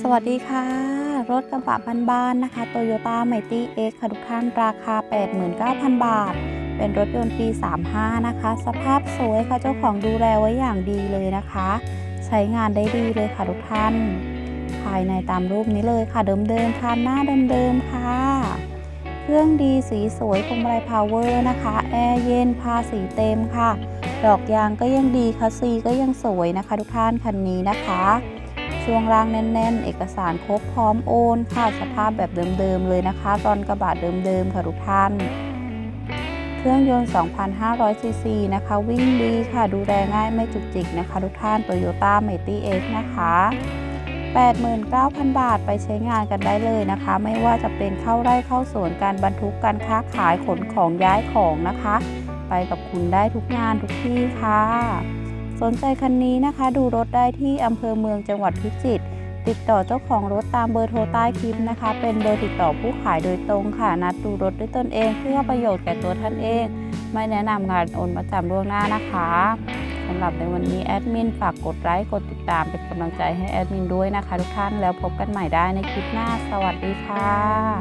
สวัสดีค่ะ รถกระบะบ้านๆนะคะ Toyota m i g h t y X ค่ะทุกท่านราคา 89,000 บาท เป็นรถยนต์ปี 35 นะคะ สภาพสวยค่ะเจ้าของดูแลไว้อย่างดีเลยนะคะ ใช้งานได้ดีเลยค่ะทุกท่าน ภายในตามรูปนี้เลยค่ะเดิมๆคันหน้าเดิมๆค่ะ เครื่องดีสีสวยพวงมาลัยพาวเวอร์นะคะ แอร์เย็นพาสีเต็มค่ะ ดอกยางก็ยังดีคัสซีก็ยังสวยนะคะ ทุกท่านคันนี้นะคะ ช่วงล่างแน่น ๆ เอกสารครบพร้อมโอนค่ะสภาพแบบเดิมๆเลยนะคะตอนกระบะเดิมๆค่ะทุกท่าน เครื่องยนต์2,500ซีซีนะคะ วิ่งดีค่ะดูแลง่ายไม่จุกจิกนะคะ ทุกท่าน Toyota m i g h t y X นะคะ89,000 บาทไปใช้งานกันได้เลยนะคะ ไม่ว่าจะเป็นเข้าไร่เข้าสวนการบรรทุกการค้าขายขนของย้ายของนะคะ ไปกับคุณได้ทุกงานทุกที่ค่ะ สนใจคันนี้นะคะ ดูรถได้ที่อำเภอเมืองจังหวัดพิจิตรติดต่อเจ้าของรถตามเบอร์โทรใต้คลิปนะคะ เป็นเบอร์ติดต่อผู้ขายโดยตรงค่ะ นัดดูรถด้วยตนเอง เพื่อประโยชน์แก่ตัวท่านเอง ไม่แนะนำงานโอนมาจำล่วงหน้านะคะสำหรับในวันนี้แอดมินฝากกดไลค์กดติดตามเป็นกำลังใจให้แอดมินด้วยนะคะทุกท่านแล้วพบกันใหม่ได้ในคลิปหน้า สวัสดีค่ะ